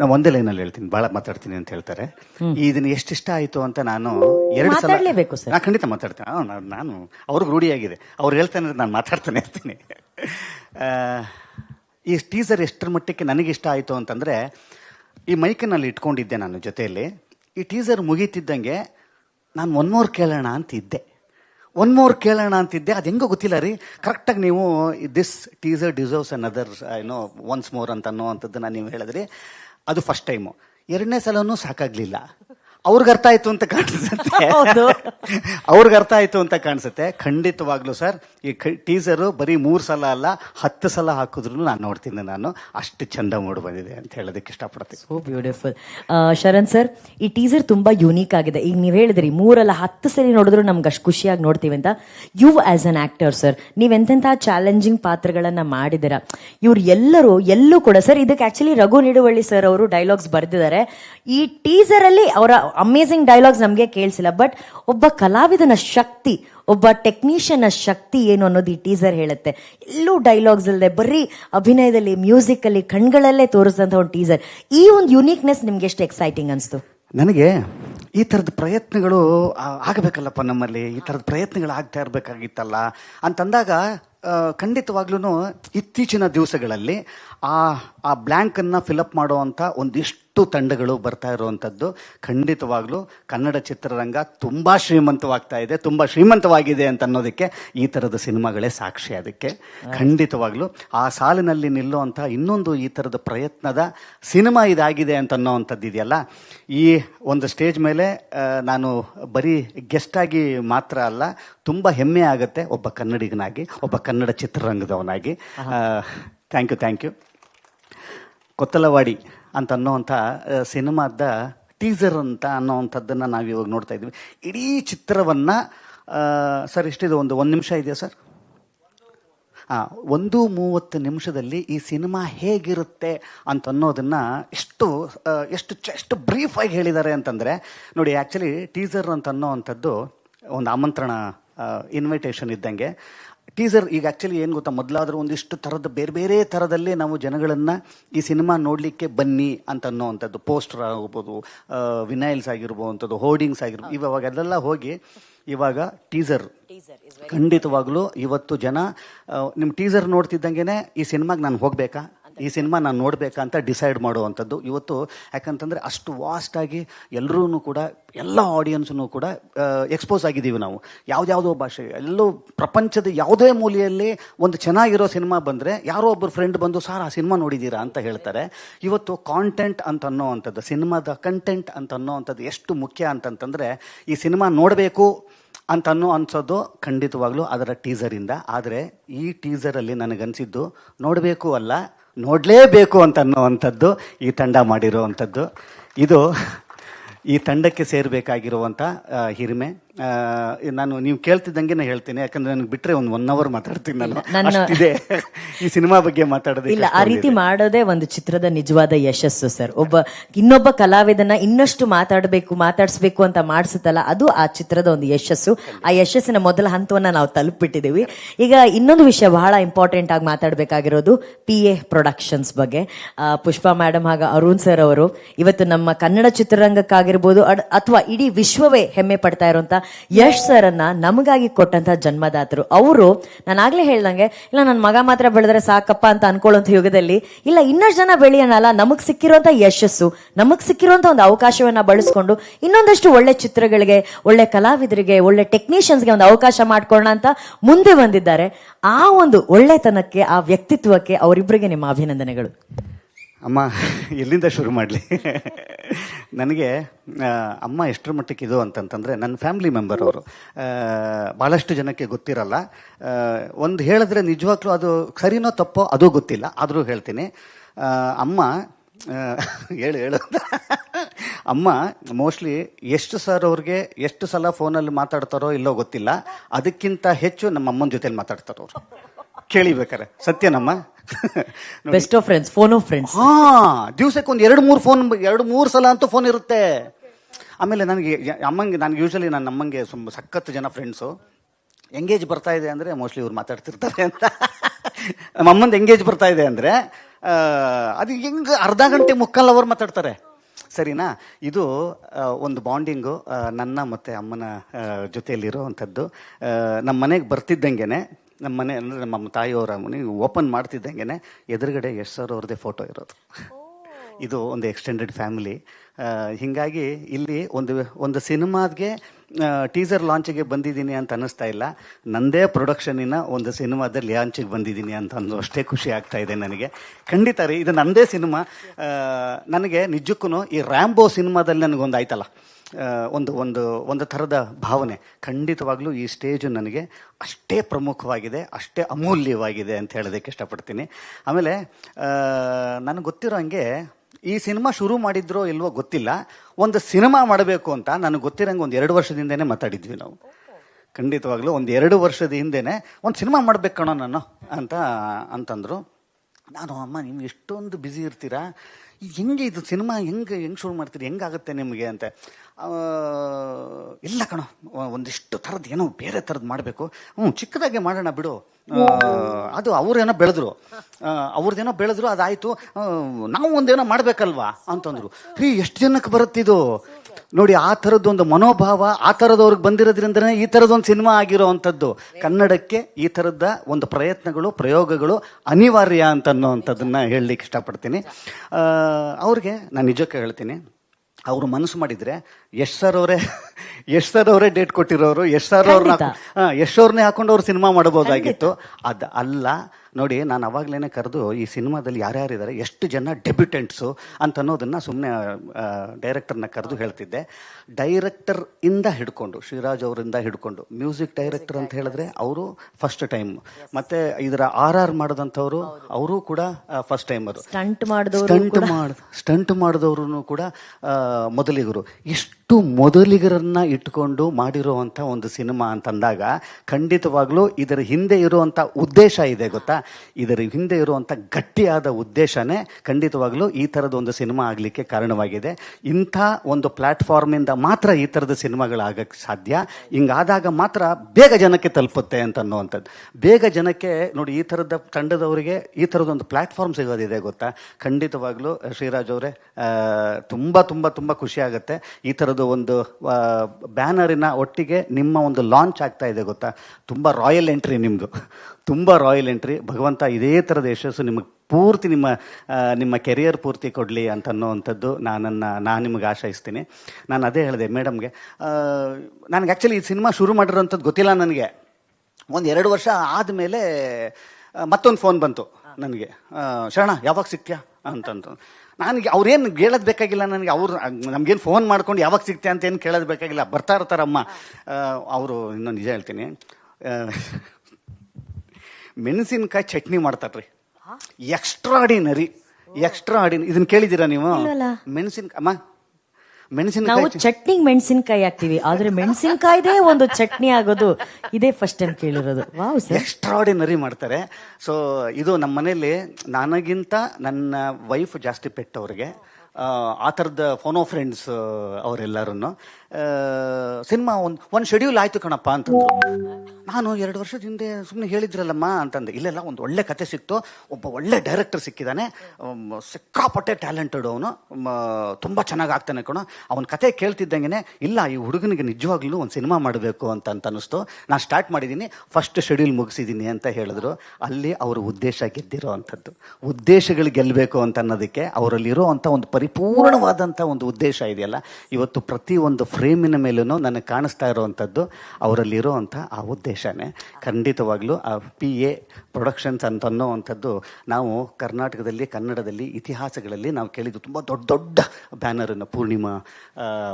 ನಾನು ಒಂದೇ ಲೈನಲ್ಲಿ ಹೇಳ್ತೀನಿ ಬಹಳ ಮಾತಾಡ್ತೀನಿ ಅಂತ ಹೇಳ್ತಾರೆ. ಇದನ್ನ ಎಷ್ಟು ಇಷ್ಟ ಆಯ್ತು ಅಂತ ನಾನು ಎರಡು ಸಲ ಮಾತಾಡ್ಲೇಬೇಕು ಸರ್. ನಾನು ಖಂಡಿತ ಮಾತಾಡ್ತೀನಿ. ಆ, ನಾನು- ನಾನು ಅವ್ರಿಗೆ ರೂಢಿಯಾಗಿದೆ ಅವ್ರು ಹೇಳ್ತಾನೆ ಅಂದ್ರೆ ನಾನು ಮಾತಾಡ್ತಾನೆ ಇರ್ತೀನಿ ಆ, ಈ ಟೀಸರ್ ಎಷ್ಟರ ಮಟ್ಟಕ್ಕೆ ನನಗೆ ಇಷ್ಟ ಆಯಿತು ಅಂತಂದರೆ ಈ ಮೈಕನಲ್ಲಿ ಇಟ್ಕೊಂಡಿದ್ದೆ ನಾನು ಜೊತೆಯಲ್ಲಿ. ಈ ಟೀಸರ್ ಮುಗೀತಿದ್ದಂಗೆ ನಾನು ಒನ್ ಮೋರ್ ಕೇಳೋಣ ಅಂತ ಇದ್ದೆ ಒನ್ ಮೋರ್ ಕೇಳೋಣ ಅಂತಿದ್ದೆ. ಅದು ಹೆಂಗೋ ಗೊತ್ತಿಲ್ಲ ರೀ. ಕರೆಕ್ಟಾಗಿ ನೀವು this teaser deserves an other ಏನೋ ಒನ್ಸ್ ಮೋರ್ ಅಂತ ಅನ್ನೋ ಅಂಥದ್ದನ್ನ ನೀವು ಹೇಳಿದ್ರಿ. ಅದು ಫಸ್ಟ್ ಟೈಮು ಎರಡನೇ ಸಲವೂ ಸಾಕಾಗ್ಲಿಲ್ಲ. ಅವ್ರಿಗೆ ಅರ್ಥ ಆಯ್ತು ಅಂತ ಕಾಣಿಸುತ್ತೆ. ಅವ್ರಿಗೆ ಅರ್ಥ ಆಯ್ತು ಅಂತ ಕಾಣಿಸುತ್ತೆ. ಖಂಡಿತವಾಗ್ಲೂ ಸರ್ ಈ ಟೀಸರು ಬರೀ ಮೂರು ಸಲ ಅಲ್ಲ ಹತ್ತು ಸಲ ಹಾಕಿದ್ರು ನಾನು ನೋಡ್ತೀನಿ ನಾನು. ಅಷ್ಟು ಚಂದ ಮೂಡ್ ಬಂದಿದೆ ಅಂತ ಹೇಳೋದಕ್ಕೆ ಇಷ್ಟಪಡ್ತೀನಿ. ಸೋ ಬ್ಯೂಟಿಫುಲ್ ಶರಣ್ ಸರ್ ಈ ಟೀಸರ್ ತುಂಬಾ ಯೂನಿಕ್ ಆಗಿದೆ. ಈಗ ನೀವು ಹೇಳಿದ್ರಿ ಮೂರಲ್ಲ ಹತ್ತು ಸರಿ ನೋಡಿದ್ರು ನಮ್ಗೆ ಅಷ್ಟು ಖುಷಿಯಾಗಿ ನೋಡ್ತೀವಿ ಅಂತ. You as an actor sir ನೀವು ಎಂತೆಂಥ ಚಾಲೆಂಜಿಂಗ್ ಪಾತ್ರಗಳನ್ನ ಮಾಡಿದಿರ ಇವ್ರು ಎಲ್ಲರೂ ಎಲ್ಲೂ ಕೂಡ ಸರ್ ಇದಕ್ಕೆ ಆಕ್ಚುಲಿ ರಘು ನಿಡುವಳ್ಳಿ ಸರ್ ಅವರು ಡೈಲಾಗ್ಸ್ ಬರೆದಿದ್ದಾರೆ. ಈ ಟೀಸರ್ ಅಲ್ಲಿ ಅವರ ಅಮೇಸಿಂಗ್ ಡೈಲಾಗ್ಸ್ ನಮಗೆ ಕೇಳಿಸಿಲ್ಲ ಬಟ್ ಒಬ್ಬ ಕಲಾವಿದನ ಶಕ್ತಿ, ಒಬ್ಬ ಟೆಕ್ನಿಷಿಯನ್ ಶಕ್ತಿ ಏನು ಅನ್ನೋದು ಈ ಟೀಸರ್ ಹೇಳುತ್ತೆ. ಎಲ್ಲೂ ಡೈಲಾಗ್ಸ್ ಅಲ್ಲದೆ ಬರೀ ಅಭಿನಯದಲ್ಲಿ ಮ್ಯೂಸಿಕ್ ಅಲ್ಲಿ ಕಣ್ಗಳಲ್ಲೇ ತೋರಿಸಿದಂಥ ಒಂದು ಟೀಸರ್ ಈ ಒಂದು ಯುನೀಕ್ನೆಸ್ ನಿಮ್ಗೆ ಎಷ್ಟು ಎಕ್ಸೈಟಿಂಗ್ ಅನಿಸ್ತು? ನನಗೆ ಈ ಥರದ ಪ್ರಯತ್ನಗಳು ಆಗಬೇಕಲ್ಲಪ್ಪ ನಮ್ಮಲ್ಲಿ. ಈ ಥರದ ಪ್ರಯತ್ನಗಳು ಆಗ್ತಾ ಇರಬೇಕಾಗಿತ್ತಲ್ಲ. ಅಂತಂದಾಗ ಖಂಡಿತವಾಗ್ಲೂ ಇತ್ತೀಚಿನ ದಿವಸಗಳಲ್ಲಿ ಆ ಆ ಬ್ಲ್ಯಾಂಕನ್ನು ಫಿಲಪ್ ಮಾಡುವಂಥ ಒಂದಿಷ್ಟು ತಂಡಗಳು ಬರ್ತಾ ಇರುವಂಥದ್ದು ಖಂಡಿತವಾಗ್ಲೂ ಕನ್ನಡ ಚಿತ್ರರಂಗ ತುಂಬ ಶ್ರೀಮಂತವಾಗ್ತಾ ಇದೆ ತುಂಬ ಶ್ರೀಮಂತವಾಗಿದೆ ಅಂತ ಅನ್ನೋದಕ್ಕೆ ಈ ಥರದ ಸಿನಿಮಾಗಳೇ ಸಾಕ್ಷಿ ಅದಕ್ಕೆ. ಖಂಡಿತವಾಗ್ಲೂ ಆ ಸಾಲಿನಲ್ಲಿ ನಿಲ್ಲುವಂಥ ಇನ್ನೊಂದು ಈ ಥರದ ಪ್ರಯತ್ನದ ಸಿನಿಮಾ ಇದಾಗಿದೆ ಅಂತ ಅನ್ನೋವಂಥದ್ದು ಇದೆಯಲ್ಲ. ಈ ಒಂದು ಸ್ಟೇಜ್ ಮೇಲೆ ನಾನು ಬರೀ ಗೆಸ್ಟಾಗಿ ಆಗಿ ಮಾತ್ರ ಅಲ್ಲ ತುಂಬ ಹೆಮ್ಮೆ ಆಗುತ್ತೆ ಒಬ್ಬ ಕನ್ನಡಿಗನಾಗಿ ಒಬ್ಬ Kannada ಚಿತ್ರರಂಗದವನಾಗಿ. Thank you thank you. Kothalavadi ಅಂತ ಅನ್ನೋವಂಥ ಸಿನಿಮಾದ ಟೀಸರ್ ಅಂತ ಅನ್ನೋವಂಥದ್ದನ್ನು ನಾವು ಇವಾಗ ನೋಡ್ತಾ ಇದ್ದೀವಿ. ಇಡೀ ಚಿತ್ರವನ್ನು ಸರ್ ಇಷ್ಟಿದೆ ಒಂದು ಒಂದು ನಿಮಿಷ ಇದೆಯಾ ಸರ್? ಹಾಂ ಒಂದು ಮೂವತ್ತು ನಿಮಿಷದಲ್ಲಿ ಈ ಸಿನಿಮಾ ಹೇಗಿರುತ್ತೆ ಅಂತ ಅನ್ನೋದನ್ನು ಎಷ್ಟು ಎಷ್ಟು ಎಷ್ಟು ಬ್ರೀಫ್ ಆಗಿ ಹೇಳಿದ್ದಾರೆ ಅಂತಂದರೆ, ನೋಡಿ ಆ್ಯಕ್ಚುಲಿ ಟೀಸರ್ ಅಂತ ಅನ್ನೋವಂಥದ್ದು ಒಂದು ಆಮಂತ್ರಣ ಇನ್ವಿಟೇಷನ್ ಇದ್ದಂಗೆ. ಟೀಸರ್ ಈಗ ಆ್ಯಕ್ಚುಲಿ ಏನು ಗೊತ್ತಾ? ಮೊದಲಾದರೂ ಒಂದಿಷ್ಟು ಥರದ ಬೇರೆ ಬೇರೆ ಥರದಲ್ಲೇ ನಾವು ಜನಗಳನ್ನು ಈ ಸಿನಿಮಾ ನೋಡಲಿಕ್ಕೆ ಬನ್ನಿ ಅಂತ ಅನ್ನೋವಂಥದ್ದು. ಪೋಸ್ಟರ್ ಆಗ್ಬೋದು ವಿನೈಲ್ಸ್ ಆಗಿರ್ಬೋವಂಥದ್ದು ಹೋರ್ಡಿಂಗ್ಸ್ ಆಗಿರ್ಬೋದು ಇವಾಗ ಅದೆಲ್ಲ ಹೋಗಿ ಇವಾಗ ಟೀಸರ್. ಖಂಡಿತವಾಗ್ಲೂ ಇವತ್ತು ಜನ ನಿಮ್ಮ ಟೀಸರ್ ನೋಡ್ತಿದ್ದಂಗೆ ಈ ಸಿನಿಮಾಗೆ ನಾನು ಹೋಗ್ಬೇಕಾ? ಈ ಸಿನಿಮಾ ನಾನು ನೋಡಬೇಕಂತ ಡಿಸೈಡ್ ಮಾಡುವಂಥದ್ದು. ಇವತ್ತು ಯಾಕಂತಂದರೆ ಅಷ್ಟು ವಾಸ್ಟಾಗಿ ಎಲ್ಲರೂ ಕೂಡ, ಎಲ್ಲ ಆಡಿಯನ್ಸ್ನು ಕೂಡ ಎಕ್ಸ್ಪೋಸ್ ಆಗಿದ್ದೀವಿ ನಾವು. ಯಾವುದ್ಯಾವುದೋ ಭಾಷೆ, ಎಲ್ಲೋ ಪ್ರಪಂಚದ ಯಾವುದೇ ಮೂಲೆಯಲ್ಲಿ ಒಂದು ಚೆನ್ನಾಗಿರೋ ಸಿನಿಮಾ ಬಂದರೆ ಯಾರೋ ಒಬ್ಬರು ಫ್ರೆಂಡ್ ಬಂದು, ಸಾರ್, ಆ ಸಿನಿಮಾ ನೋಡಿದ್ದೀರಾ? ಅಂತ ಹೇಳ್ತಾರೆ. ಇವತ್ತು ಕಾಂಟೆಂಟ್ ಅಂತ ಅನ್ನೋವಂಥದ್ದು, ಸಿನಿಮಾದ ಕಂಟೆಂಟ್ ಅಂತ ಅನ್ನೋವಂಥದ್ದು ಎಷ್ಟು ಮುಖ್ಯ ಅಂತಂತಂದರೆ, ಈ ಸಿನಿಮಾ ನೋಡಬೇಕು ಅಂತ ಅನ್ನೋ ಅನ್ಸೋದು ಖಂಡಿತವಾಗ್ಲೂ ಅದರ ಟೀಸರಿಂದ ಆದರೆ ಈ ಟೀಸರಲ್ಲಿ ನನಗನ್ಸಿದ್ದು, ನೋಡಬೇಕು ಅಲ್ಲ ನೋಡಲೇಬೇಕು ಅಂತ ಅನ್ನೋವಂಥದ್ದು ಈ ತಂಡ ಮಾಡಿರುವಂಥದ್ದು. ಇದು ಈ ತಂಡಕ್ಕೆ ಸೇರಬೇಕಾಗಿರುವಂಥ ಹಿರಿಮೆ. ನಾನು ನೀವು ಕೇಳ್ತಿದ್ದಂಗೆ ನಾನು ಹೇಳ್ತೀನಿ. ಯಾಕಂದ್ರೆ ನನಗೆ ಬಿಟ್ಟರೆ ಒಂದು ಒನ್ ಅವರ್ ಮಾತಾಡ್ತೀನಿ ನಾನು. ಅಷ್ಟಿದೆ. ಈ ಸಿನಿಮಾ ಬಗ್ಗೆ ಮಾತಾಡೋದಕ್ಕೆ ಇಲ್ಲ ಆ ರೀತಿ ಮಾಡೋದೇ ಒಂದು ಚಿತ್ರದ ನಿಜವಾದ ಯಶಸ್ಸು ಸರ್. ಒಬ್ಬ ಇನ್ನೊಬ್ಬ ಕಲಾವಿದನ ಇನ್ನಷ್ಟು ಮಾತಾಡಬೇಕು ಮಾತಾಡಿಸ್ಬೇಕು ಅಂತ ಮಾಡಿಸುತ್ತಲ್ಲ ಅದು ಆ ಚಿತ್ರದ ಒಂದು ಯಶಸ್ಸು. ಆ ಯಶಸ್ಸಿನ ಮೊದಲ ಹಂತವನ್ನ ನಾವು ತಲುಪಿಟ್ಟಿದ್ದೀವಿ. ಈಗ ಇನ್ನೊಂದು ವಿಷಯ ಬಹಳ ಇಂಪಾರ್ಟೆಂಟ್ ಆಗಿ ಮಾತಾಡಬೇಕಾಗಿರೋದು ಪಿ ಎ ಪ್ರೊಡಕ್ಷನ್ಸ್ ಬಗ್ಗೆ. ಪುಷ್ಪಾ ಮೇಡಮ್ ಹಾಗೂ ಅರುಣ್ ಸರ್ ಅವರು ಇವತ್ತು ನಮ್ಮ ಕನ್ನಡ ಚಿತ್ರರಂಗಕ್ಕಾಗಿರ್ಬೋದು ಅಡ್- ಅಥವಾ ಇಡೀ ವಿಶ್ವವೇ ಹೆಮ್ಮೆ ಪಡ್ತಾ ಇರುವಂತ ಯಶ್ ಸರ್ ಅನ್ನ ನಮಗಾಗಿ ಕೊಟ್ಟಂತ ಜನ್ಮದಾತರು. ಅವರು, ನಾನು ಆಗ್ಲೇ ಹೇಳ್ದಂಗೆ, ಇಲ್ಲ ನನ್ನ ಮಗ ಮಾತ್ರ ಬೆಳೆದ್ರೆ ಸಾಕಪ್ಪ ಅಂತ ಅನ್ಕೊಳ್ಳೋಂಥ ಯುಗದಲ್ಲಿ, ಇಲ್ಲ ಇನ್ನಷ್ಟು ಜನ ಬೆಳೆಯೋಣಲ್ಲ ನಮಗ್ ಸಿಕ್ಕಿರುವಂತ ಯಶಸ್ಸು, ನಮಗ್ ಸಿಕ್ಕಿರುವಂತ ಒಂದು ಅವಕಾಶವನ್ನ ಬಳಸ್ಕೊಂಡು ಇನ್ನೊಂದಷ್ಟು ಒಳ್ಳೆ ಚಿತ್ರಗಳಿಗೆ, ಒಳ್ಳೆ ಕಲಾವಿದರಿಗೆ, ಒಳ್ಳೆ ಟೆಕ್ನಿಷಿಯನ್ಸ್ಗೆ ಒಂದು ಅವಕಾಶ ಮಾಡ್ಕೊಳ್ಳೋಣ ಅಂತ ಮುಂದೆ ಬಂದಿದ್ದಾರೆ. ಆ ಒಂದು ಒಳ್ಳೆತನಕ್ಕೆ, ಆ ವ್ಯಕ್ತಿತ್ವಕ್ಕೆ ಅವರಿಬ್ಬರಿಗೆ ನಿಮ್ಮ ಅಭಿನಂದನೆಗಳು. ಅಮ್ಮ, ಎಲ್ಲಿಂದ ಶುರು ಮಾಡಲಿ? ನನಗೆ ಅಮ್ಮ ಎಷ್ಟರ ಮಟ್ಟಕ್ಕೆ ಇದು ಅಂತಂತಂದರೆ ನನ್ನ ಫ್ಯಾಮಿಲಿ ಮೆಂಬರ್ ಅವರು. ಭಾಳಷ್ಟು ಜನಕ್ಕೆ ಗೊತ್ತಿರಲ್ಲ. ಒಂದು ಹೇಳಿದ್ರೆ ನಿಜವಾಗ್ಲೂ ಅದು ಸರಿನೋ ತಪ್ಪೋ ಅದು ಗೊತ್ತಿಲ್ಲ. ಆದರೂ ಹೇಳ್ತೀನಿ. ಅಮ್ಮ ಹೇಳು ಹೇಳು. ಅಮ್ಮ, ಮೋಸ್ಟ್ಲಿ ಎಷ್ಟು ಸರ್ ಅವ್ರಿಗೆ ಎಷ್ಟು ಸಲ ಫೋನಲ್ಲಿ ಮಾತಾಡ್ತಾರೋ ಇಲ್ಲೋ ಗೊತ್ತಿಲ್ಲ. ಅದಕ್ಕಿಂತ ಹೆಚ್ಚು ನಮ್ಮ ಅಮ್ಮನ ಜೊತೆಲಿ ಮಾತಾಡ್ತಾರೋ ಅವರು ಕೇಳಿಬೇಕಾರೆ. ಸತ್ಯನಮ್ಮ? Best of friends phone of friends ಹಾ ದಿವ್ಸಕ್ಕೆ ಒಂದು ಎರಡು ಮೂರು ಫೋನ್ ಎರಡು ಮೂರು ಸಲ ಅಂತೂ ಫೋನ್ ಇರುತ್ತೆ. ಆಮೇಲೆ ನನಗೆ ಅಮ್ಮಂಗೆ ನನಗೆ ಯೂಶಲಿ ನನ್ನ ಅಮ್ಮಂಗೆ ತುಂಬ ಸಖತ್ತು ಜನ ಫ್ರೆಂಡ್ಸು ಎಂಗೇಜ್ ಬರ್ತಾ ಇದೆ ಅಂದರೆ ಮೋಸ್ಟ್ಲಿ ಇವ್ರು ಮಾತಾಡ್ತಿರ್ತಾರೆ ಅಂತ. ನಮ್ಮ ಅಮ್ಮಂದು ಎಂಗೇಜ್ ಬರ್ತಾ ಇದೆ ಅಂದರೆ ಅದು ಹೆಂಗೆ ಅರ್ಧ ಗಂಟೆ ಮುಕ್ಕಾಲು ಅವರ್ ಮಾತಾಡ್ತಾರೆ. ಸರಿನಾ? ಇದು ಒಂದು ಬಾಂಡಿಂಗು ನನ್ನ ಮತ್ತು ಅಮ್ಮನ ಜೊತೆಯಲ್ಲಿರೋ ಅಂಥದ್ದು ನಮ್ಮ ಮನೆಗೆ ಬರ್ತಿದ್ದಂಗೆನೆ ನಮ್ಮ ಮನೆ ಅಂದರೆ ನಮ್ಮ ತಾಯಿಯವರ ಮನೆ ಓಪನ್ ಮಾಡ್ತಿದ್ದಂಗೆ ಎದುರುಗಡೆ ಯಶ್ ಸರ್ ಅವ್ರದ್ದೇ ಫೋಟೋ ಇರೋದು. ಇದು ಒಂದು ಎಕ್ಸ್ಟೆಂಡೆಡ್ ಫ್ಯಾಮಿಲಿ. ಹೀಗಾಗಿ ಇಲ್ಲಿ ಒಂದು ಒಂದು ಸಿನಿಮಾಗೆ ಟೀಸರ್ ಲಾಂಚಿಗೆ ಬಂದಿದ್ದೀನಿ ಅಂತ ಅನ್ನಿಸ್ತಾ ಇಲ್ಲ. ನಂದೇ ಪ್ರೊಡಕ್ಷನಿನ ಒಂದು ಸಿನಿಮಾದಲ್ಲಿ ಲಾಂಚಿಗೆ ಬಂದಿದ್ದೀನಿ ಅಂತ ಅಂದು ಅಷ್ಟೇ ಖುಷಿ ಆಗ್ತಾ ಇದೆ ನನಗೆ. ಖಂಡಿತ ರೀ ಇದು ನಂದೇ ಸಿನಿಮಾ. ನನಗೆ ನಿಜಕ್ಕೂ ಈ ರ್ಯಾಂಬೋ ಸಿನಿಮಾದಲ್ಲಿ ನನಗೊಂದು ಆಯ್ತಲ್ಲ. ಒಂದು ಒಂದು ಒಂದು ಥರದ ಭಾವನೆ. ಖಂಡಿತವಾಗಲೂ ಈ ಸ್ಟೇಜು ನನಗೆ ಅಷ್ಟೇ ಪ್ರಮುಖವಾಗಿದೆ, ಅಷ್ಟೇ ಅಮೂಲ್ಯವಾಗಿದೆ ಅಂತ ಹೇಳೋದಕ್ಕೆ ಇಷ್ಟಪಡ್ತೀನಿ. ಆಮೇಲೆ ನನಗೆ ಗೊತ್ತಿರೋ ಹಂಗೆ ಈ ಸಿನಿಮಾ ಶುರು ಮಾಡಿದ್ರೋ ಇಲ್ವೋ ಗೊತ್ತಿಲ್ಲ. ಒಂದು ಸಿನಿಮಾ ಮಾಡಬೇಕು ಅಂತ ನನಗೆ ಗೊತ್ತಿರೋಂಗೆ ಒಂದು ಎರಡು ವರ್ಷದಿಂದನೇ ಮಾತಾಡಿದ್ವಿ ನಾವು. ಖಂಡಿತವಾಗ್ಲೂ ಒಂದು ಎರಡು ವರ್ಷದ ಹಿಂದೆನೆ, ಒಂದು ಸಿನಿಮಾ ಮಾಡ್ಬೇಕು ಕಣೋ ನಾನು ಅಂತ, ಅಂತಂದರು. ನಾನು, ಅಮ್ಮ ನೀವು ಎಷ್ಟೊಂದು ಬ್ಯುಸಿ ಇರ್ತೀರಾ? ಇದು ಹೆಂಗೆ ಇದು ಸಿನಿಮಾ ಹೆಂಗೆ ಹೆಂಗೆ ಶುರು ಮಾಡ್ತೀರಿ? ಹೆಂಗಾಗುತ್ತೆ ನಿಮಗೆ? ಅಂತ. ಇಲ್ಲ ಕಣೋ, ಒಂದಿಷ್ಟು ಥರದ್ದು ಏನೋ ಬೇರೆ ಥರದ್ದು ಮಾಡಬೇಕು. ಹ್ಞೂ, ಚಿಕ್ಕದಾಗೆ ಮಾಡೋಣ ಬಿಡು. ಅದು ಅವ್ರೇನೋ ಬೆಳೆದ್ರು. ಅವ್ರದ್ದೇನೋ ಬೆಳೆದ್ರು, ಅದಾಯಿತು. ನಾವು ಒಂದೇನೋ ಮಾಡಬೇಕಲ್ವಾ? ಅಂತಂದರು. ಹೀ, ಎಷ್ಟು ಜನಕ್ಕೆ ಬರುತ್ತಿದು? ನೋಡಿ ಆ ಥರದ್ದೊಂದು ಮನೋಭಾವ ಆ ಥರದವ್ರಿಗೆ ಬಂದಿರೋದ್ರಿಂದನೇ ಈ ಥರದೊಂದು ಸಿನಿಮಾ ಆಗಿರೋ ಅಂಥದ್ದು ಕನ್ನಡಕ್ಕೆ ಈ ಥರದ ಒಂದು ಪ್ರಯತ್ನಗಳು ಪ್ರಯೋಗಗಳು ಅನಿವಾರ್ಯ ಅಂತ ಅನ್ನೋವಂಥದ್ದನ್ನ ಹೇಳಲಿಕ್ಕೆ ಇಷ್ಟಪಡ್ತೀನಿ. ಅವ್ರಿಗೆ ನಾನು ನಿಜಕ್ಕೆ ಹೇಳ್ತೀನಿ ಅವರು ಮನಸ್ಸು ಮಾಡಿದ್ರೆ ಯಶ್ ಸರ್ ಅವರೇ ಯಶ್ ಸರ್ ಅವರೇ ಡೇಟ್ ಕೊಟ್ಟಿರೋರು ಯಶ್ ಸರ್ ಅವ್ರನ್ನ ಹಾ, ಯಶ್ ಅವ್ರನ್ನೇ ಹಾಕೊಂಡು ಅವ್ರು ಸಿನಿಮಾ ಮಾಡ್ಬೋದಾಗಿತ್ತು. ಅದು ಅಲ್ಲ ನೋಡಿ ನಾನು ಅವಾಗಲೇ ಕರೆದು ಈ ಸಿನಿಮಾದಲ್ಲಿ ಯಾರ್ಯಾರಿದ್ದಾರೆ ಎಷ್ಟು ಜನ ಡೆಬ್ಯುಟೆಂಟ್ಸು ಅಂತ ಅನ್ನೋದನ್ನು ಸುಮ್ಮನೆ ಡೈರೆಕ್ಟರ್ನ ಕರೆದು ಹೇಳ್ತಿದ್ದೆ. ಡೈರೆಕ್ಟರ್ ಇಂದ ಹಿಡ್ಕೊಂಡು ಶ್ರೀರಾಜ್ ಅವರಿಂದ ಹಿಡ್ಕೊಂಡು ಮ್ಯೂಸಿಕ್ ಡೈರೆಕ್ಟರ್ ಅಂತ ಹೇಳಿದ್ರೆ ಅವರು ಫಸ್ಟ್ ಟೈಮ್. ಮತ್ತೆ ಇದರ ಆರ್ ಆರ್ ಮಾಡಿದಂಥವ್ರು ಅವರು ಕೂಡ ಫಸ್ಟ್ ಟೈಮ್ ಅದು. ಸ್ಟಂಟ್ ಮಾಡಿದವರು ಸ್ಟಂಟ್ ಮಾಡ್ ಸ್ಟಂಟ್ ಮಾಡಿದವರು ಕೂಡ ಮೊದಲಿಗರು. ಮೊದಲಿಗರು ಇಷ್ಟು ಮೊದಲಿಗರನ್ನ ಇಟ್ಕೊಂಡು ಮಾಡಿರುವಂಥ ಒಂದು ಸಿನಿಮಾ ಅಂತಂದಾಗ ಖಂಡಿತವಾಗ್ಲೂ ಇದರ ಹಿಂದೆ ಇರುವಂಥ ಉದ್ದೇಶ ಇದೆ, ಗೊತ್ತಾ? ಇದರ ಹಿಂದೆ ಇರುವಂಥ ಗಟ್ಟಿಯಾದ ಉದ್ದೇಶನೇ ಖಂಡಿತವಾಗ್ಲೂ ಈ ಥರದ ಒಂದು ಸಿನಿಮಾ ಆಗಲಿಕ್ಕೆ ಕಾರಣವಾಗಿದೆ. ಇಂಥ ಒಂದು ಪ್ಲಾಟ್ಫಾರ್ಮ್ ಇಂದ ಮಾತ್ರ ಈ ಥರದ ಸಿನಿಮಾಗಳಾಗಕ್ಕೆ ಸಾಧ್ಯ. ಹಿಂಗಾದಾಗ ಮಾತ್ರ ಬೇಗ ಜನಕ್ಕೆ ತಲುಪುತ್ತೆ ಅಂತ ಅನ್ನುವಂಥದ್ದು ಬೇಗ ಜನಕ್ಕೆ ನೋಡಿ ಈ ಥರದ ತಂಡದವರಿಗೆ ಈ ಥರದೊಂದು ಪ್ಲಾಟ್ಫಾರ್ಮ್ ಸಿಗೋದಿದೆ, ಗೊತ್ತಾ? ಖಂಡಿತವಾಗ್ಲೂ ಶ್ರೀರಾಜ್ ಅವರೇ ತುಂಬ ತುಂಬ ತುಂಬ ಖುಷಿ ಆಗುತ್ತೆ ಈ ಥರದ ಒಂದು ಬ್ಯಾನರಿನ ಒಟ್ಟಿಗೆ ನಿಮ್ಮ ಒಂದು ಲಾಂಚ್ ಆಗ್ತಾ ಇದೆ ಗೊತ್ತಾ? ತುಂಬ ರಾಯಲ್ ಎಂಟ್ರಿ ನಿಮ್ಮದು ತುಂಬ ರಾಯಲ್ ಎಂಟ್ರಿ. ಭಗವಂತ ಇದೇ ಥರದ ಯಶಸ್ಸು ನಿಮಗೆ ಪೂರ್ತಿ ನಿಮ್ಮ ನಿಮ್ಮ ಕೆರಿಯರ್ ಪೂರ್ತಿ ಕೊಡಲಿ ಅಂತ ಅನ್ನೋವಂಥದ್ದು ನಾನನ್ನು, ನಾನು ನಿಮಗೆ ಆಶಯಿಸ್ತೀನಿ. ನಾನು ಅದೇ ಹೇಳಿದೆ ಮೇಡಮ್ಗೆ. ನನಗೆ ಆ್ಯಕ್ಚುಲಿ ಈ ಸಿನಿಮಾ ಶುರು ಮಾಡಿರೋಂಥದ್ದು ಗೊತ್ತಿಲ್ಲ ನನಗೆ. ಒಂದು ಎರಡು ವರ್ಷ ಆದಮೇಲೆ ಮತ್ತೊಂದು ಫೋನ್ ಬಂತು ನನಗೆ. ಶರಣ, ಯಾವಾಗ ಸಿಗ್ತೀಯಾ ಅಂತಂದು. ನನಗೆ ಅವ್ರೇನು ಹೇಳೋದು ಬೇಕಾಗಿಲ್ಲ ನನಗೆ ಅವ್ರು ನಮ್ಗೇನು ಫೋನ್ ಮಾಡ್ಕೊಂಡು ಯಾವಾಗ ಸಿಗ್ತೆ ಅಂತ ಏನು ಕೇಳೋದು ಬೇಕಾಗಿಲ್ಲ. ಬರ್ತಾ ಇರ್ತಾರಮ್ಮ. ಅವರು ಇನ್ನೊಂದು ನಿಜ ಹೇಳ್ತೀನಿ. ಮೆಣಸಿನ್ಕಾಯಿ ಚಟ್ನಿ ಮಾಡ್ತಾರ್ರಿ. ಎಕ್ಸ್ಟ್ರಾ ಆಡಿನ್ ಇದನ್ನ ಕೇಳಿದ್ದೀರಾ ನೀವು? ಮೆಣಸಿನ್ಕಾಯಿ ಮೆಣಸಿನ ಅಮ್ಮ ನಾವು ಮೆಣಸಿನಕಾಯಿ ಚಟ್ನಿ ಮೆಣಸಿನಕಾಯಿ ಹಾಕ್ತಿವಿ ಆದ್ರೆ ಮೆಣಸಿನಕಾಯಿದೇ ಒಂದು ಚಟ್ನಿ ಆಗೋದು ಇದೇ first time ಕೇಳಿರೋದು. Wow sir. Extraordinary ಮಾಡ್ತಾರೆ. ಸೊ ಇದು ನಮ್ಮ ಮನೆಯಲ್ಲಿ ನನಗಿಂತ ನನ್ನ ವೈಫ್ ಜಾಸ್ತಿ ಪೆಟ್ ಅವ್ರಿಗೆ ಆ ಥರದ ಫೋನೋ ಫ್ರೆಂಡ್ಸ್ ಅವರೆಲ್ಲರೂ ಸಿನಿಮಾ ಒಂದು ಒಂದು ಶೆಡ್ಯೂಲ್ ಆಯ್ತು ಕಣಪ್ಪ ಅಂತಂದ್ರು. ನಾನು ಎರಡು ವರ್ಷದ ಹಿಂದೆ ಸುಮ್ಮನೆ ಹೇಳಿದ್ರಲ್ಲಮ್ಮ ಅಂತಂದೆ. ಇಲ್ಲೆಲ್ಲ ಒಂದು ಒಳ್ಳೆ ಕತೆ ಸಿಕ್ತು. ಒಬ್ಬ ಒಳ್ಳೆ ಡೈರೆಕ್ಟರ್ ಸಿಕ್ಕಿದ್ದಾನೆ ಸಿಕ್ಕಾಪಟ್ಟೆ ಟ್ಯಾಲೆಂಟೆಡ್ ಅವನು. ತುಂಬ ಚೆನ್ನಾಗಿ ಆಗ್ತಾನೆ ಕಣ. ಅವನ ಕತೆ ಕೇಳ್ತಿದ್ದಂಗೆ ಇಲ್ಲ, ಈ ಹುಡುಗನಿಗೆ ನಿಜವಾಗ್ಲೂ ಒಂದು ಸಿನಿಮಾ ಮಾಡಬೇಕು ಅಂತ ಅಂತ ಅನ್ನಿಸ್ತು. ನಾನು ಸ್ಟಾರ್ಟ್ ಮಾಡಿದ್ದೀನಿ ಫಸ್ಟ್ ಶೆಡ್ಯೂಲ್ ಮುಗಿಸಿದ್ದೀನಿ ಅಂತ ಹೇಳಿದ್ರು. ಅಲ್ಲಿ ಅವರ ಉದ್ದೇಶ ಗೆದ್ದಿರೋ ಅಂಥದ್ದು. ಉದ್ದೇಶಗಳು ಗೆಲ್ಲಬೇಕು ಅಂತ ಅನ್ನೋದಕ್ಕೆ ಅವರಲ್ಲಿರೋ ಅಂಥ ಒಂದು ಪರಿಪೂರ್ಣವಾದಂಥ ಒಂದು ಉದ್ದೇಶ ಇದೆಯಲ್ಲ. ಇವತ್ತು ಪ್ರತಿ ಒಂದು ಫ್ರೇಮಿನ ಮೇಲೂ ನನಗೆ ಕಾಣಿಸ್ತಾ ಇರುವಂಥದ್ದು ಅವರಲ್ಲಿರುವಂಥ ಆ ಉದ್ದೇಶನೇ. ಖಂಡಿತವಾಗ್ಲೂ ಆ ಪಿ ಎ ಪ್ರೊಡಕ್ಷನ್ಸ್ ಅಂತ ಅನ್ನೋವಂಥದ್ದು ನಾವು ಕರ್ನಾಟಕದಲ್ಲಿ, ಕನ್ನಡದಲ್ಲಿ, ಇತಿಹಾಸಗಳಲ್ಲಿ ನಾವು ಕೇಳಿದ್ದು ತುಂಬ ದೊಡ್ಡ ದೊಡ್ಡ ಬ್ಯಾನರನ್ನು ಪೂರ್ಣಿಮಾ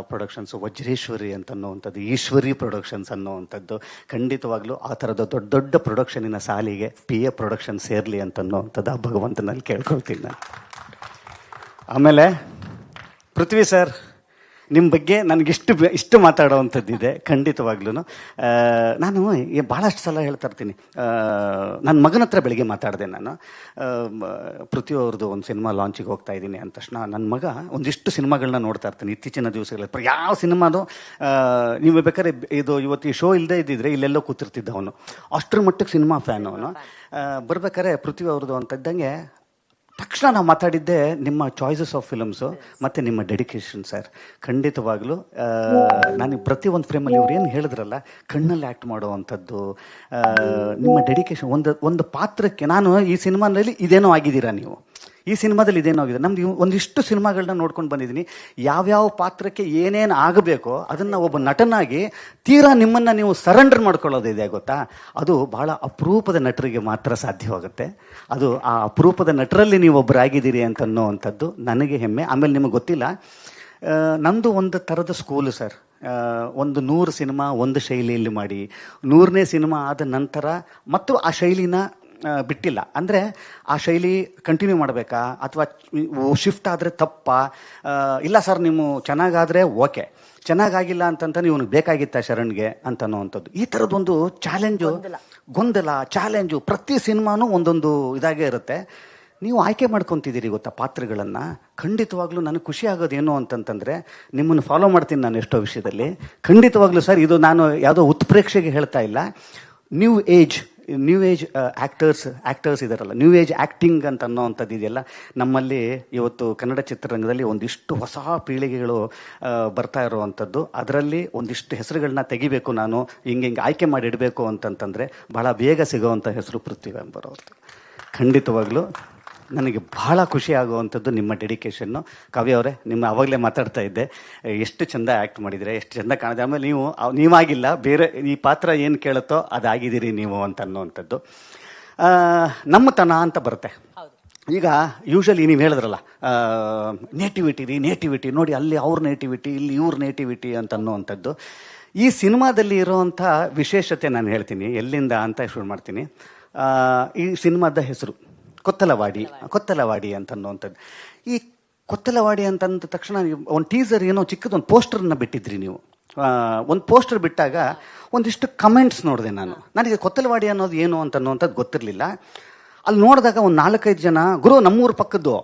ಪ್ರೊಡಕ್ಷನ್ಸು ವಜ್ರೇಶ್ವರಿ ಅಂತ ಅನ್ನೋವಂಥದ್ದು ಈಶ್ವರಿ ಪ್ರೊಡಕ್ಷನ್ಸ್ ಅನ್ನೋವಂಥದ್ದು ಖಂಡಿತವಾಗ್ಲೂ ಆ ಥರದ ದೊಡ್ಡ ದೊಡ್ಡ ಪ್ರೊಡಕ್ಷನಿನ ಸಾಲಿಗೆ ಪಿ ಎ ಪ್ರೊಡಕ್ಷನ್ ಸೇರಲಿ ಅಂತ ಅನ್ನೋವಂಥದ್ದು ಆ ಭಗವಂತನಲ್ಲಿ ಕೇಳ್ಕೊಳ್ತೀನಿ ನಾನು. ಆಮೇಲೆ, ಪೃಥ್ವಿ ಸರ್. ನಿಮ್ಮ ಬಗ್ಗೆ ನನಗಿಷ್ಟು ಇಷ್ಟು ಮಾತಾಡೋವಂಥದ್ದಿದೆ ಖಂಡಿತವಾಗ್ಲೂ. ನಾನು ಭಾಳಷ್ಟು ಸಲ ಹೇಳ್ತಾ ಇರ್ತೀನಿ. ನನ್ನ ಮಗನ ಹತ್ರ ಬೆಳಿಗ್ಗೆ ಮಾತಾಡಿದೆ ನಾನು. ಅವ್ರದ್ದು ಒಂದು ಸಿನಿಮಾ ಲಾಂಚಿಗೆ ಹೋಗ್ತಾ ಇದ್ದೀನಿ ಅಂದ ತಕ್ಷಣ ನನ್ನ ಮಗ ಒಂದಿಷ್ಟು ಸಿನಿಮಾಗಳನ್ನ ನೋಡ್ತಾ ಇರ್ತೀನಿ. ಇತ್ತೀಚಿನ ದಿವಸಗಳಲ್ಲಿ. ಯಾವ ಸಿನಿಮಾನು ಆ, ನೀವು ಬೇಕಾದ್ರೆ ಇದು ಇವತ್ತು ಶೋ ಇಲ್ಲದೆ ಇದ್ದಿದ್ರೆ ಇಲ್ಲೆಲ್ಲೋ ಕೂತಿರ್ತಿದ್ದ ಅವನು. ಅಷ್ಟರ ಮಟ್ಟಕ್ಕೆ ಸಿನಿಮಾ ಫ್ಯಾನ್ ಅವನು. ಬರ್ಬೇಕಾದ್ರೆ ಪೃಥ್ವಿ ಅವ್ರದ್ದು ಅಂತ ಇದ್ದಂಗೆ ತಕ್ಷಣ ನಾವು ಮಾತಾಡಿದ್ದೆ ನಿಮ್ಮ ಚಾಯ್ಸಸ್ ಆಫ್ ಫಿಲಮ್ಸು ಮತ್ತು ನಿಮ್ಮ ಡೆಡಿಕೇಶನ್ ಸರ್ ಖಂಡಿತವಾಗ್ಲೂ ನಾನು ಪ್ರತಿ ಒಂದು ಫ್ರೇಮಲ್ಲಿ ಇವ್ರು ಏನು ಹೇಳಿದ್ರಲ್ಲ, ಕಣ್ಣಲ್ಲಿ ಆ್ಯಕ್ಟ್ ಮಾಡುವಂಥದ್ದು ನಿಮ್ಮ ಡೆಡಿಕೇಶನ್ ಒಂದು ಒಂದು ಪಾತ್ರಕ್ಕೆ ನಾನು ಈ ಸಿನಿಮಾನಲ್ಲಿ ಇದೇನೋ ಆಗಿದ್ದೀರಾ ನೀವು? ಈ ಸಿನಿಮಾದಲ್ಲಿ ಇದೇನೋ ಆಗಿದೆ. ನಮ್ದು ಒಂದಿಷ್ಟು ಸಿನಿಮಾಗಳನ್ನ ನೋಡ್ಕೊಂಡು ಬಂದಿದ್ದೀನಿ. ಯಾವ್ಯಾವ ಪಾತ್ರಕ್ಕೆ ಏನೇನು ಆಗಬೇಕೋ ಅದನ್ನು ಒಬ್ಬ ನಟನಾಗಿ ತೀರಾ ನಿಮ್ಮನ್ನು ನೀವು ಸರೆಂಡರ್ ಮಾಡ್ಕೊಳ್ಳೋದಿದೆ ಗೊತ್ತಾ? ಅದು ಬಹಳ ಅಪರೂಪದ ನಟರಿಗೆ ಮಾತ್ರ ಸಾಧ್ಯವಾಗುತ್ತೆ ಅದು ಆ ಅಪರೂಪದ ನಟರಲ್ಲಿ ನೀವು ಒಬ್ಬರಾಗಿದ್ದೀರಿ ಅಂತ ಅನ್ನೋವಂಥದ್ದು ನನಗೆ ಹೆಮ್ಮೆ. ಆಮೇಲೆ ನಿಮಗೆ ಗೊತ್ತಿಲ್ಲ ನಂದು ಒಂದು ಥರದ ಸ್ಕೂಲು ಸರ್ ಒಂದು ನೂರು ಸಿನಿಮಾ ಒಂದು ಶೈಲಿಯಲ್ಲಿ ಮಾಡಿ, ನೂರನೇ ಸಿನಿಮಾ ಆದ ನಂತರ ಮತ್ತು ಆ ಶೈಲಿನ ಬಿಟ್ಟಿಲ್ಲ. ಅಂದರೆ ಆ ಶೈಲಿ ಕಂಟಿನ್ಯೂ ಮಾಡಬೇಕಾ? ಅಥವಾ ಶಿಫ್ಟ್ ಆದರೆ ತಪ್ಪ? ಇಲ್ಲ ಸರ್ ನೀವು ಚೆನ್ನಾಗಾದರೆ ಓಕೆ. ಚೆನ್ನಾಗಾಗಿಲ್ಲ ಅಂತಂತ ಇವನಿಗೆ ಬೇಕಾಗಿತ್ತ ಶರಣ್ಗೆ ಅಂತ ಅನ್ನೋವಂಥದ್ದು. ಈ ಥರದ್ದೊಂದು ಚಾಲೆಂಜು ಗೊಂದಲ. ಚಾಲೆಂಜು ಪ್ರತಿ ಸಿನಿಮಾನೂ ಒಂದೊಂದು ಇದಾಗೇ ಇರುತ್ತೆ. ನೀವು ಆಯ್ಕೆ ಮಾಡ್ಕೊತಿದ್ದೀರಿ ಗೊತ್ತಾ ಪಾತ್ರಗಳನ್ನು? ಖಂಡಿತವಾಗ್ಲೂ ನನಗೆ ಖುಷಿ ಆಗೋದೇನು ಅಂತಂತಂದರೆ ನಿಮ್ಮನ್ನು ಫಾಲೋ ಮಾಡ್ತೀನಿ ನಾನು ಎಷ್ಟೋ ವಿಷಯದಲ್ಲಿ. ಖಂಡಿತವಾಗ್ಲೂ ಸರ್ ಇದು ನಾನು ಯಾವುದೋ ಉತ್ಪ್ರೇಕ್ಷೆಗೆ ಹೇಳ್ತಾ ಇಲ್ಲ. New age new age actors actors ಇದಾರಲ್ಲ. ನ್ಯೂ ಏಜ್ ಆ್ಯಕ್ಟಿಂಗ್ ಅಂತ ಅನ್ನೋವಂಥದ್ದು ಇದೆಯಲ್ಲ. ನಮ್ಮಲ್ಲಿ ಇವತ್ತು ಕನ್ನಡ ಚಿತ್ರರಂಗದಲ್ಲಿ ಒಂದಿಷ್ಟು ಹೊಸ ಪೀಳಿಗೆಗಳು ಬರ್ತಾ ಇರುವಂಥದ್ದು. ಅದರಲ್ಲಿ ಒಂದಿಷ್ಟು ಹೆಸರುಗಳನ್ನ ತೆಗಿಬೇಕು ನಾನು, ಹಿಂಗೆ ಹಿಂಗೆ ಆಯ್ಕೆ ಮಾಡಿ ಇಡಬೇಕು ಅಂತಂತಂದರೆ ಬಹಳ ಬೇಗ ಸಿಗೋವಂಥ ಹೆಸರು ಪೃಥ್ವಿ ಎಂಬರವ್ರದ್ದು ಖಂಡಿತವಾಗ್ಲೂ ನನಗೆ ಬಹಳ ಖುಷಿ ಆಗುವಂಥದ್ದು ನಿಮ್ಮ ಡೆಡಿಕೇಶನ್ನು ಕವಿ ಅವರೇ ನಿಮ್ಮ ಅವಾಗಲೇ ಮಾತಾಡ್ತಾ ಇದ್ದೆ. ಎಷ್ಟು ಚಂದ ಆ್ಯಕ್ಟ್ ಮಾಡಿದರೆ ಎಷ್ಟು ಚಂದ ಕಾಣಿದೆ ಆಮೇಲೆ ನೀವು ನೀವಾಗಿಲ್ಲ ಬೇರೆ ಈ ಪಾತ್ರ ಏನು ಕೇಳುತ್ತೋ ಅದಾಗಿದ್ದೀರಿ ನೀವು ಅಂತ ಅನ್ನುವಂಥದ್ದು. ನಮ್ಮತನ ಅಂತ ಬರುತ್ತೆ. ಈಗ ಯೂಶಲಿ ನೀವು ಹೇಳಿದ್ರಲ್ಲ ನೇಟಿವಿಟಿ ರೀ ನೇಟಿವಿಟಿ ನೋಡಿ ಅಲ್ಲಿ ಅವ್ರ ನೇಟಿವಿಟಿ ಇಲ್ಲಿ ಇವ್ರ ನೇಟಿವಿಟಿ ಅಂತ ಅನ್ನುವಂಥದ್ದು. ಈ ಸಿನಿಮಾದಲ್ಲಿ ಇರುವಂಥ ವಿಶೇಷತೆ ನಾನು ಹೇಳ್ತೀನಿ ಎಲ್ಲಿಂದ ಅಂತ ಶುರು ಮಾಡ್ತೀನಿ. ಈ ಸಿನಿಮಾದ ಹೆಸರು. ಕೊತ್ತಲವಾಡಿ ಕೊತ್ತಲವಾಡಿ. ಅಂತ ಅನ್ನುವಂಥದ್ದು ಈ ಕೊತ್ತಲವಾಡಿ ಅಂತಂದ ತಕ್ಷಣ ಒಂದು ಟೀಸರ್ ಏನೋ ಚಿಕ್ಕದೊಂದು ಪೋಸ್ಟರ್ನ ಬಿಟ್ಟಿದ್ರಿ ನೀವು. ಒಂದು ಪೋಸ್ಟರ್ ಬಿಟ್ಟಾಗ ಒಂದಿಷ್ಟು ಕಮೆಂಟ್ಸ್ ನೋಡಿದೆ ನಾನು. ನನಗೆ ಕೊತ್ತಲವಾಡಿ ಅನ್ನೋದು ಏನು ಅಂತ ಅನ್ನುವಂಥದ್ದು ಗೊತ್ತಿರಲಿಲ್ಲ. ಅಲ್ಲಿ ನೋಡಿದಾಗ ಒಂದು ನಾಲ್ಕೈದು ಜನ ಗುರು ನಮ್ಮೂರು ಪಕ್ಕದ್ದು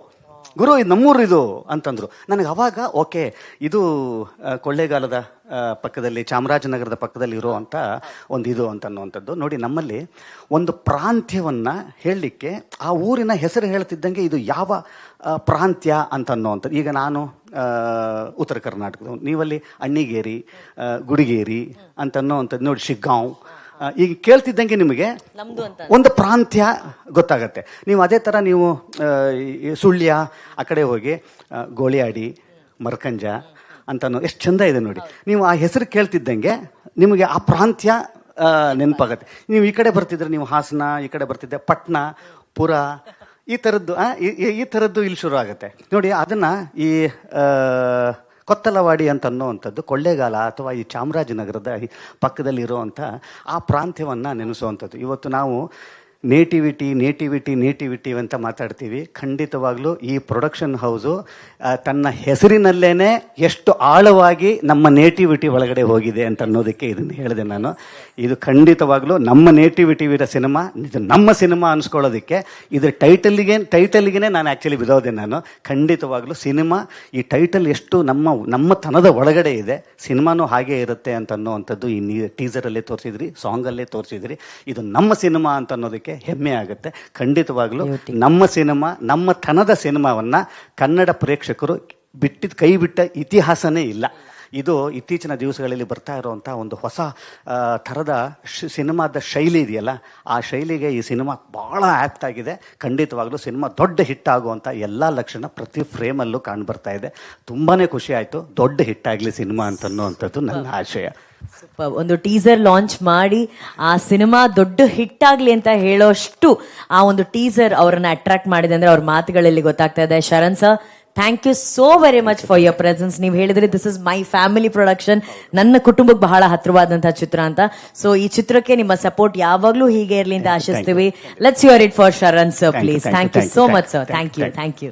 ಗುರು, ಇದು ನಮ್ಮೂರು ಇದು ಅಂತಂದ್ರು. ನನಗೆ ಅವಾಗ, ಓಕೆ, ಇದು ಕೊಳ್ಳೇಗಾಲದ ಪಕ್ಕದಲ್ಲಿ, ಚಾಮರಾಜನಗರದ ಪಕ್ಕದಲ್ಲಿ ಇರುವಂಥ ಒಂದು ಇದು ಅಂತ ಅನ್ನುವಂಥದ್ದು. ನೋಡಿ, ನಮ್ಮಲ್ಲಿ ಒಂದು ಪ್ರಾಂತ್ಯವನ್ನು ಹೇಳಲಿಕ್ಕೆ ಆ ಊರಿನ ಹೆಸರು ಹೇಳ್ತಿದ್ದಂಗೆ ಇದು ಯಾವ ಪ್ರಾಂತ್ಯ ಅಂತ ಅನ್ನುವಂಥದ್ದು. ಈಗ ನಾನು ಉತ್ತರ ಕರ್ನಾಟಕದ, ನೀವಲ್ಲಿ ಅಣ್ಣಿಗೇರಿ ಗುಡಿಗೇರಿ ಅಂತ ಅನ್ನೋವಂಥದ್ದು. ನೋಡಿ, ಶಿಗ್ಗಾಂವ್ ಆ, ಈಗ ಕೇಳ್ತಿದ್ದಂಗೆ ನಿಮಗೆ ಒಂದು ಪ್ರಾಂತ್ಯ ಗೊತ್ತಾಗತ್ತೆ. ನೀವು ಅದೇ ಥರ ನೀವು ಆ, ಈ ಸುಳ್ಯ ಆ ಕಡೆ ಹೋಗಿ ಆ, ಗೋಳಿಯಾಡಿ ಮರ್ಕಂಜ ಅಂತ ಎಷ್ಟು ಚಂದ ಇದೆ ನೋಡಿ. ನೀವು ಆ ಹೆಸರು ಕೇಳ್ತಿದ್ದಂಗೆ ನಿಮಗೆ ಆ ಪ್ರಾಂತ್ಯ ಆ, ನೆನಪಾಗತ್ತೆ. ನೀವು ಈ ಕಡೆ ಬರ್ತಿದ್ರೆ ನೀವು ಹಾಸನ ಈ ಕಡೆ ಬರ್ತಿದ್ದೆ ಪಟ್ನ ಪುರ ಈ ಥರದ್ದು ಆ, ಈ- ಈ- ಈ ಥರದ್ದು ಇಲ್ಲಿ ಶುರು ಆಗುತ್ತೆ. ನೋಡಿ ಅದನ್ನು ಈ ಆ, ಕೊತ್ತಲವಾಡಿ ಅಂತ ಅನ್ನುವಂಥದ್ದು ಕೊಳ್ಳೇಗಾಲ ಅಥವಾ ಈ ಚಾಮರಾಜನಗರದ ಪಕ್ಕದಲ್ಲಿರುವಂಥ ಆ ಪ್ರಾಂತ್ಯವನ್ನು ನೆನೆಸುವಂಥದ್ದು. ಇವತ್ತು ನಾವು ನೇಟಿವಿಟಿ ನೇಟಿವಿಟಿ ನೇಟಿವಿಟಿ ಅಂತ ಮಾತಾಡ್ತೀವಿ. ಖಂಡಿತವಾಗ್ಲೂ ಈ ಪ್ರೊಡಕ್ಷನ್ ಹೌಸು ತನ್ನ ಹೆಸರಿನಲ್ಲೇ ಎಷ್ಟು ಆಳವಾಗಿ ನಮ್ಮ ನೇಟಿವಿಟಿ ಒಳಗಡೆ ಹೋಗಿದೆ ಅಂತ ಅನ್ನೋದಕ್ಕೆ ಇದನ್ನು ಹೇಳಿದೆ ನಾನು. ಇದು ಖಂಡಿತವಾಗ್ಲೂ ನಮ್ಮ ನೇಟಿವಿಟಿ ಇರೋ ಸಿನಿಮಾ, ಇದು ನಮ್ಮ ಸಿನಿಮಾ ಅನ್ಸ್ಕೊಳ್ಳೋದಕ್ಕೆ ಇದ್ರ ಟೈಟಲ್ಗೆ ಟೈಟಲ್ಗೆ ನಾನು ಆ್ಯಕ್ಚುಲಿ ಬಿದೋದೆ ನಾನು. ಖಂಡಿತವಾಗ್ಲೂ ಸಿನಿಮಾ, ಈ ಟೈಟಲ್ ಎಷ್ಟು ನಮ್ಮ ನಮ್ಮ ತನದ ಒಳಗಡೆ ಇದೆ, ಸಿನಿಮಾನೂ ಹಾಗೆ ಇರುತ್ತೆ ಅಂತ ಅನ್ನೋವಂಥದ್ದು ಈ ಟೀಸರಲ್ಲೇ ತೋರಿಸಿದ್ರಿ ಸಾಂಗಲ್ಲೇ ತೋರಿಸಿದ್ರಿ. ಇದು ನಮ್ಮ ಸಿನಿಮಾ ಅಂತ ಅನ್ನೋದಕ್ಕೆ ಹೆಮ್ಮೆ ಆಗುತ್ತೆ. ಖಂಡಿತವಾಗ್ಲೂ ನಮ್ಮ ಸಿನಿಮಾ ನಮ್ಮ ತನದ ಸಿನಿಮಾವನ್ನ ಕನ್ನಡ ಪ್ರೇಕ್ಷಕರು ಬಿಟ್ಟಿದ ಕೈ ಬಿಟ್ಟ ಇತಿಹಾಸನೇ ಇಲ್ಲ. ಇದು ಇತ್ತೀಚಿನ ದಿವಸಗಳಲ್ಲಿ ಬರ್ತಾ ಇರುವಂಥ ಒಂದು ಹೊಸ ತರದ ಥರದ ಸಿನಿಮಾದ ಶೈಲಿ ಇದೆಯಲ್ಲ ಆ ಶೈಲಿಗೆ ಈ ಸಿನಿಮಾ ಭಾಳ ಆ್ಯಪ್ಟ್ ಆಗಿದೆ. ಖಂಡಿತವಾಗ್ಲೂ ಸಿನಿಮಾ ದೊಡ್ಡ ಹಿಟ್ ಆಗುವಂಥ ಎಲ್ಲ ಲಕ್ಷಣ ಪ್ರತಿ ಫ್ರೇಮಲ್ಲೂ ಕಾಣ್ ಬರ್ತಾ ಇದೆ. ತುಂಬಾ ಖುಷಿ ಆಯ್ತು. ದೊಡ್ಡ ಹಿಟ್ ಆಗಲಿ ಸಿನಿಮಾ ಅಂತ ಅನ್ನುವಂಥದ್ದು ನನ್ನ ಆಶಯ. ಒಂದು ಟೀಸರ್ ಲಾಂಚ್ ಮಾಡಿ ಆ ಸಿನಿಮಾ ದೊಡ್ಡ ಹಿಟ್ ಆಗ್ಲಿ ಅಂತ ಹೇಳೋಷ್ಟು ಆ ಒಂದು ಟೀಸರ್ ಅವರನ್ನ ಅಟ್ರಾಕ್ಟ್ ಮಾಡಿದೆ ಅಂದ್ರೆ ಅವ್ರ ಮಾತುಗಳಲ್ಲಿ ಗೊತ್ತಾಗ್ತಾ ಇದೆ. Sharan sir thank you so very much for your presence ನೀವು ಹೇಳಿದ್ರೆ this is my family production ನನ್ನ ಕುಟುಂಬಕ್ಕೆ ಬಹಳ ಹತ್ರವಾದಂತಹ ಚಿತ್ರ ಅಂತ. ಸೊ ಈ ಚಿತ್ರಕ್ಕೆ ನಿಮ್ಮ ಸಪೋರ್ಟ್ ಯಾವಾಗ್ಲೂ ಹೀಗೆ ಇರಲಿ ಅಂತ ಆಶಿಸ್ತೀವಿ. Let's your it for Sharan sir please thank you so much sir thank you thank you